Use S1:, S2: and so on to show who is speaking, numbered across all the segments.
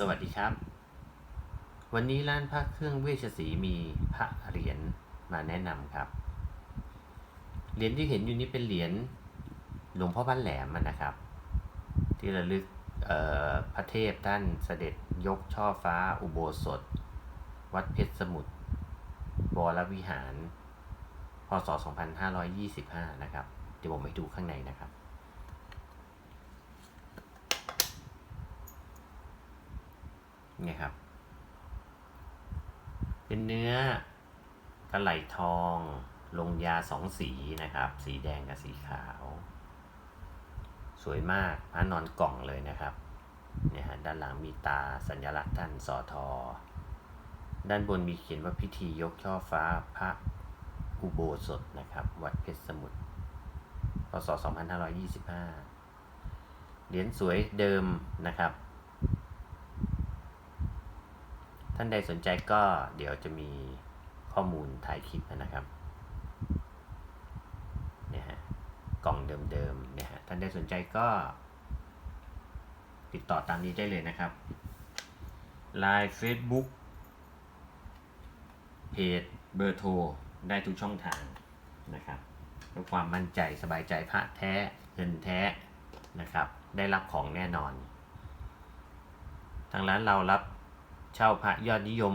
S1: สวัสดีครับ วันนี้ร้านพระเครื่องเวชศรีมีพระเหรียญมาแนะนำครับ เหรียญที่เห็นอยู่นี้เป็นเหรียญหลวงพ่อบ้านแหลมนะครับ ที่ระลึกพระเทพท่านเสด็จยกช่อฟ้าอุโบสถ วัดเพชรสมุทรวรวิหาร พศ 2525 นะครับ เดี๋ยวผมไปดูข้างในนะครับ เนี่ยครับ เป็นเนื้อกระไหลทอง ลงยาสองสีนะครับ สีแดงกับสีขาว สวยมากพระนอนกล่องเลยนะครับเนี่ยฮะด้านหลังมีตาสัญลักษณ์ท่านสอทอ ด้านบนมีเขียนว่าพิธียกช่อฟ้าพระอุโบสถนะครับ วัดเพชรสมุทรพศ2525 เหรียญสวยเดิมนะครับ ท่านใดสนใจก็เดี๋ยวจะมีข้อมูลถ่ายคลิปนะครับเนี่ยฮะกล่องเดิมๆเนี่ยฮะท่านใดสนใจก็ ติดต่อตามนี้ได้เลยนะครับ Line Facebook เพจเบอร์โทร ได้ทุกช่องทางนะครับเพื่อความมั่นใจสบายใจพระแท้เงินแท้นะครับ ได้รับของแน่นอน ทางร้านเรารับ เช่าพระยอดนิยม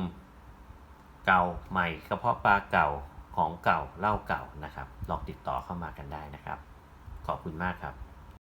S1: เก่าใหม่กระเพาะปลาเก่าของเก่าเล่าเก่านะครับ ลองติดต่อเข้ามากันได้นะครับ ขอบคุณมากครับ